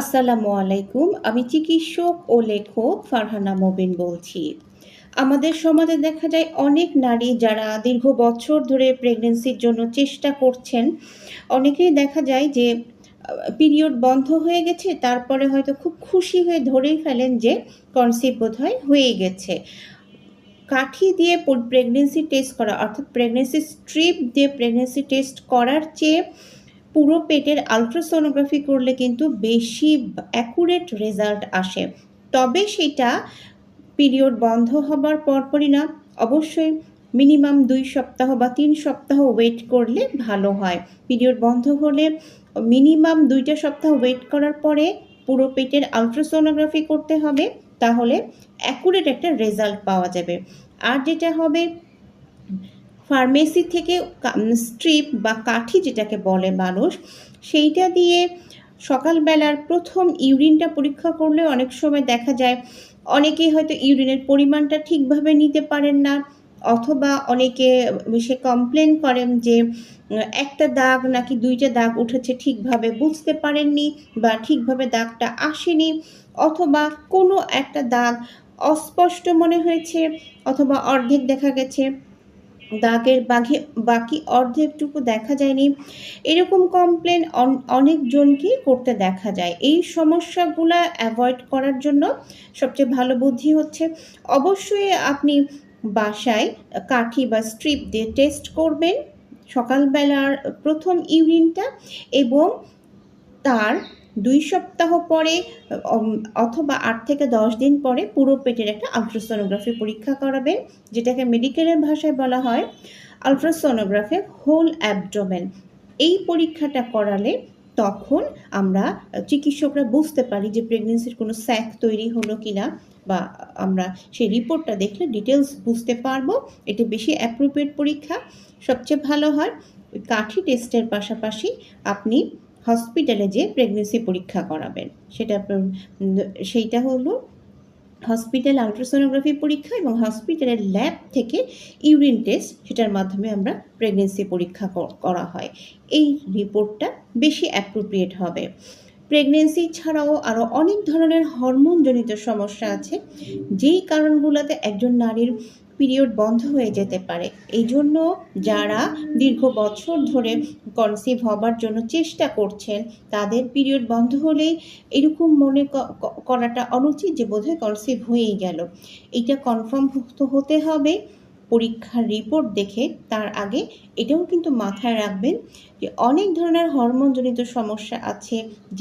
আসসালামু আলাইকুম, আমি চিকিৎসক ও লেখক ফারহানা মবিন বলছি। আমাদের সমাজে দেখা যায় অনেক নারী যারা দীর্ঘ বছর ধরে প্রেগনেন্সির জন্য চেষ্টা করছেন। অনেকেই দেখা যায় যে পিরিয়ড বন্ধ হয়ে গেছে, তারপরে হয়তো খুব খুশি হয়ে ধরেই ফেলেন যে কনসিভ বোধহয় হয়ে গেছে। কাঠি দিয়ে প্রেগনেন্সি টেস্ট করা, অর্থাৎ প্রেগনেন্সি স্ট্রিপ দিয়ে প্রেগনেন্সি টেস্ট করার চেয়ে পুরো পেটের আলট্রাসোনোগ্রাফি করলে কিন্তু বেশি অ্যাকুরেট রেজাল্ট আসে। তবে সেটা পিরিয়ড বন্ধ হবার পরপরই না, অবশ্যই মিনিমাম দুই সপ্তাহ বা তিন সপ্তাহ ওয়েট করলে ভালো হয়। পিরিয়ড বন্ধ হলে মিনিমাম দুইটা সপ্তাহ ওয়েট করার পরে পুরো পেটের আলট্রাসোনোগ্রাফি করতে হবে, তাহলে অ্যাকুরেট একটা রেজাল্ট পাওয়া যাবে। আর যেটা হবে ফার্মেসি থেকে স্ট্রিপ বা কাঠি যেটাকে বলে মানুষ, সেইটা দিয়ে সকালবেলার প্রথম ইউরিনটা পরীক্ষা করলে অনেক সময় দেখা যায় অনেকেই হয়তো ইউরিনের পরিমাণটা ঠিকভাবে নিতে পারেন না অথবা অনেকে সে কমপ্লেন করেন যে একটা দাগ নাকি দুইটা দাগ উঠেছে ঠিকভাবে বুঝতে পারেননি বা ঠিকভাবে দাগটা আসেনি অথবা কোনো একটা দাগ অস্পষ্ট মনে হয়েছে অথবা অর্ধেক দেখা গেছে। দাগের বাঘে বাকি অর্ধেকটুকু দেখা যায়নি। এরকম কমপ্লেন অনেকজনকেই করতে দেখা যায়। এই সমস্যাগুলো অ্যাভয়েড করার জন্য সবচেয়ে ভালো বুদ্ধি হচ্ছে, অবশ্যই আপনি বাসায় কাঠি বা স্ট্রিপ দিয়ে টেস্ট করবেন। সকালবেলার প্রথম ইউরিনটা এবং তার দুই সপ্তাহ পরে অথবা আট থেকে দশ দিন পরে পুরো পেটের একটা আলট্রাসোনোগ্রাফি পরীক্ষা করাবেন, যেটাকে মেডিকেলের ভাষায় বলা হয় আলট্রাসোনোগ্রাফি হোল অ্যাবডোমেন এই পরীক্ষাটা করালে তখন আমরা চিকিৎসকরা বুঝতে পারি যে প্রেগনেন্সির কোনো স্যাক তৈরি হলো কি না বা আমরা সেই রিপোর্টটা দেখলে ডিটেলস বুঝতে পারব। এটি বেশি অ্যাপ্রোপ্রিয়েট পরীক্ষা। সবচেয়ে ভালো হয় কাঠি টেস্টের পাশাপাশি আপনি হসপিটালে যে প্রেগনেন্সি পরীক্ষা করাবেন। সেটা সেইটা হলো হসপিটাল আলট্রাসোনোগ্রাফি পরীক্ষা এবং হসপিটালের ল্যাব থেকে ইউরিন টেস্ট সেটার মাধ্যমে আমরা প্রেগনেন্সি পরীক্ষা করা হয়। এই রিপোর্টটা বেশি অ্যাপ্রোপ্রিয়েট হবে। প্রেগনেন্সি ছাড়াও আরও অনেক ধরনের হরমোনজনিত সমস্যা আছে, যেই কারণগুলোতে একজন নারীর পিরিয়ড বন্ধ হয়ে যেতে পারে। এই জন্য যারা দীর্ঘ বছর ধরে কনসিভ হবার জন্য চেষ্টা করছেন, তাদের পিরিয়ড বন্ধ হলেই এরকম মনে করাটা অনুচিত যে বোধহয় কনসিভ হয়েই গেল। এটা কনফার্ম হতে হবে, পরীক্ষার রিপোর্ট দেখে তার আগে এটাও কিন্তু মাথায় রাখবেন যে অনেক ধরনের হরমোনজনিত সমস্যা আছে, যে